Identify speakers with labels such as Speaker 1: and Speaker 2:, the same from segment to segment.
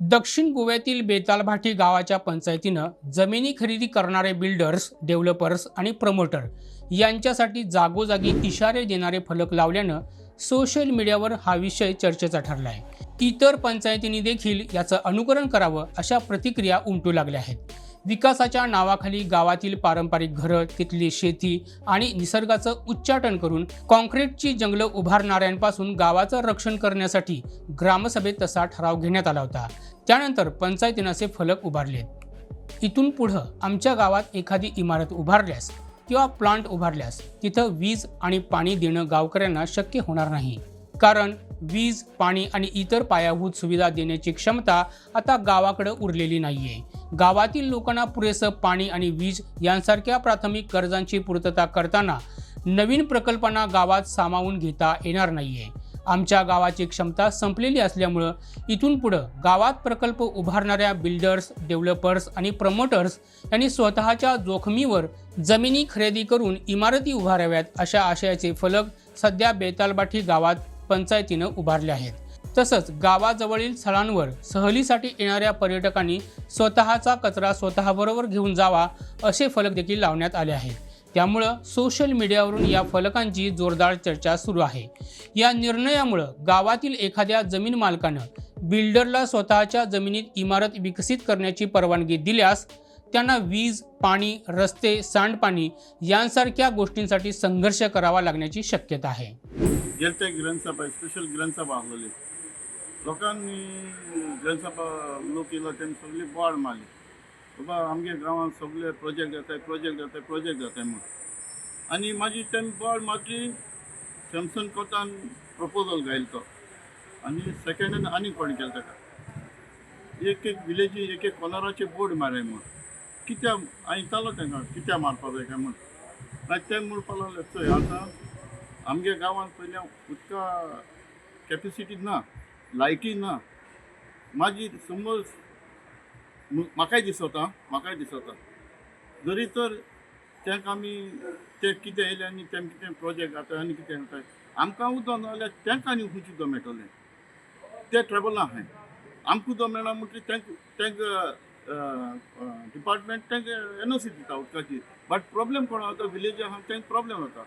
Speaker 1: दक्षिण गोव्यातील बेतालभाटी गावाच्या पंचायतीनं जमिनी खरेदी करणारे बिल्डर्स डेव्हलपर्स आणि प्रमोटर यांच्यासाठी जागोजागी इशारे देणारे फलक लावल्यानं सोशल मीडियावर हा विषय चर्चेचा ठरला आहे इतर पंचायतींनी देखील याचं अनुकरण करावं अशा प्रतिक्रिया उमटू लागल्या आहेत. विकासाच्या नावाखाली गावातील पारंपरिक घरं तिथली शेती आणि निसर्गाचं उच्चाटन करून कॉन्क्रीटची जंगलं उभारणाऱ्यांपासून गावाचं रक्षण करण्यासाठी ग्रामसभेत तसा ठराव घेण्यात आला होता. त्यानंतर पंचायतीनं असे फलक उभारलेत इथून पुढं आमच्या गावात एखादी इमारत उभारल्यास किंवा प्लांट उभारल्यास तिथं वीज आणि पाणी देणं गावकऱ्यांना शक्य होणार नाही. कारण वीज पाणी आणि इतर पायाभूत सुविधा देण्याची क्षमता आता गावाकडे उरलेली नाहीये. गावातील लोकांना पुरेसं पाणी आणि वीज यांसारख्या प्राथमिक गरजांची पूर्तता करताना नवीन प्रकल्पांना गावात सामावून घेता येणार नाहीये. आमच्या गावाची क्षमता संपलेली असल्यामुळं इथून पुढं गावात प्रकल्प उभारणाऱ्या बिल्डर्स डेव्हलपर्स आणि प्रमोटर्स यांनी स्वतःच्या जोखमीवर जमिनी खरेदी करून इमारती उभाराव्यात अशा आशयाचे फलक सध्या बेतालबाठी गावात पंचायतीनं उभारले आहेत. तसंच गावाजवळील स्थळांवर सहलीसाठी येणाऱ्या पर्यटकांनी स्वतःचा कचरा स्वतःबरोबर घेऊन जावा असे फलक देखील लावण्यात आले आहेत. त्यामुळं सोशल मीडियावरून या फलकांची जोरदार चर्चा सुरू आहे. या निर्णयामुळं गावातील एखाद्या जमीन मालकानं बिल्डरला स्वतःच्या जमिनीत इमारत विकसित करण्याची परवानगी दिल्यास त्यांना वीज पाणी रस्ते सांडपाणी यांसारख्या गोष्टींसाठी संघर्ष करावा लागण्याची शक्यता आहे.
Speaker 2: गेले ते ग्रंथसभा स्पेशल ग्रंथसभा आसलेली लोकांनी ग्रंथसभा लोक येयलो तेणी सगळी बोवाळ मारली. बाबा आमगे गांवांत सगळे प्रोजेक्ट जाताय प्रोजेक्ट जाताय प्रोजेक्ट जाताय म्हूण आनी मागीर तेमी बोवाळ मारली. सॅमसंग कोर्टान प्रपोजल घायलो तो. आनी सेकेंडान आनी कोण केलो ताका एक एक विलेजी एक एक कॉलराचे बोर्ड माराय म्हूण कित्या आयतालो विचारलो तांकां कित्या मारपा जाय काय म्हूण मागीर ते म्हणपाक लागले चय आतां आमच्या गांवांत पयल्या उदका कॅपेसिटी ना लायटी ना. मागीर समज म्हाकाय दिसता म्हाकाय दिसता जरी तर तांकां आमी ते कितें येयलें आनी तें कितें प्रोजेक्ट जाता आनी कितें जाता आमकां उदक ना जाल्यार तांकां आनी खंयचें उदक मेळटलें. तें ट्रबला आहाय आमकां उदक मेळना म्हणटरी तांकां तांकां डिपार्टमेंट तांकां एन ओ सी दिता उदकाची. बट प्रॉब्लेम कोण जाता विलेजी आहा तांकां प्रॉब्लेम जाता.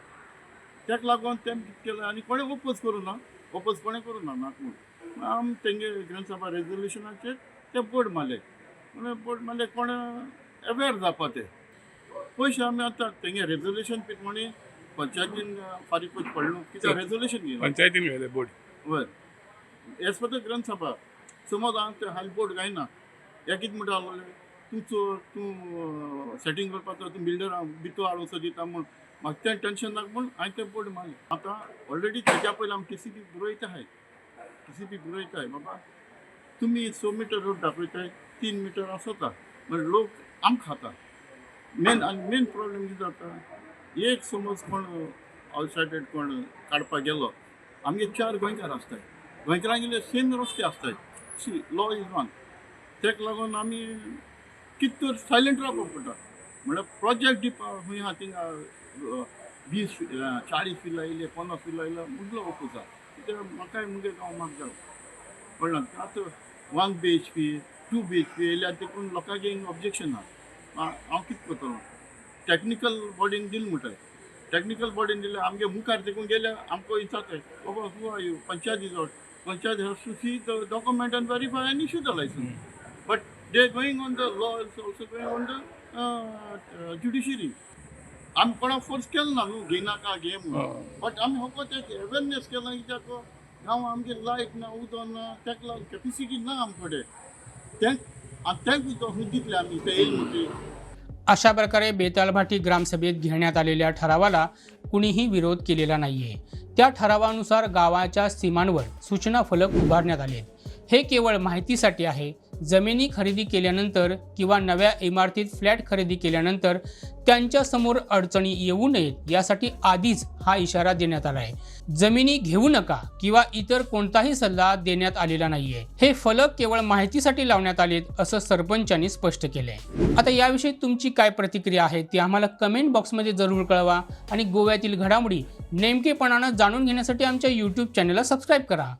Speaker 2: ताका लागून तेम कितें केलें आनी कोणें ओपोज करूं ना ओपोज कोणें करूं ना नाका म्हूण आम तेंगे ग्रंथसभा रेजोल्युशनाचेर ते बोर्ड मारले म्हळ्यार बोर्ड मारले कोण अवेर जावपा ते पयशे आमी आतां तेंगे रेजोल्युशन पीट म्हणी पंचायतीन फारीक करचे पडलो कित्याक रेजोल्युशन घेयना
Speaker 3: पंचायतीन घाले बोर्ड
Speaker 2: वय एज पर द ग्रंथसभा. समज हांव ते हाल बोर्ड गायना हे कितें म्हणटा लागले तूं चोर तूं सेटींग करपाक तूं बिल्डर भितर हाड वचो दिता म्हूण म्हाका तें टेंशन नाका म्हूण हांवें तें बोर्ड मारलें आतां ऑलरेडी तेज्या पयलीं आमी टी सी पी बरयता आहाय टी सी पी बरयताय बाबा तुमी स मिटर रोड दाखयताय तीन मिटर आसता म्हणजे लोक आम खाता मेन आनी मेन प्रॉब्लेम कितें जाता एक समज कोण आउटसायडेड कोण काडपाक गेलो. आमगे चार गोंयकार आसताय गोंयकारांगेले सेम रस्ते आसताय सी लॉ इज वन तेका लागून आमी कित तर सायलंट रावपाक पडटा म्हळ्यार प्रोजेक्ट दिवपा खंय आहा थिंगा वीस चाळीस फिला येयले पन्नास फिला येयला मुदलो ओपूसा कित्याक म्हाकाय मुगे गांव म्हाका जाय कळना आतां one B H P two B H P येयल्यार देखून लोकांगे ऑब्जेक्शन आहा हांव कितें करतलो टॅक्निकल बॉडीन दिल म्हणटाय टॅक्निकल बॉडीन दिल्यार आमगे मुखार देखून गेल्यार आमकां विचारताय बाबा who are you panchayat is out panchayat has to see the document and verify आनी issue the licence but they going on the law also going on the judiciary आमी कोणाक फोर्स केलो ना न्हू घेयनाका घे म्हणून बट आमी फकत एक अवेरनेस केला कित्याक गांव आमगे लायट ना उदक ना तेका लागून कॅपेसिटी ना आमचे कडेन तेंक आनी तेंक उदक खंय दितले आमी ते येयले म्हणटरी
Speaker 1: अशा प्रकारे बेतालभाटी ग्रामसभेत घेण्यात आलेल्या ठरावाला कुणीही विरोध केलेला नाहीये. त्या ठरावानुसार गावाच्या सीमांवर सूचना फलक उभारण्यात आले हे केवळ माहितीसाठी आहे. जमिनी खरेदी केल्यानंतर किंवा नव्या इमारतीत फ्लॅट खरेदी केल्यानंतर त्यांच्यासमोर अडचणी येऊ नयेत यासाठी आधीच हा इशारा देण्यात आला आहे. जमिनी घेऊ नका किंवा इतर कोणताही सल्ला देण्यात आलेला नाहीये. हे फलक केवळ माहितीसाठी लावण्यात आलेत असं सरपंचांनी स्पष्ट केलंय. आता याविषयी तुमची काय प्रतिक्रिया आहे ती आम्हाला कमेंट बॉक्समध्ये जरूर कळवा आणि गोव्यातील घडामोडी नेमकेपणानं जाणून घेण्यासाठी आमच्या यूट्यूब चॅनलला सबस्क्राईब करा.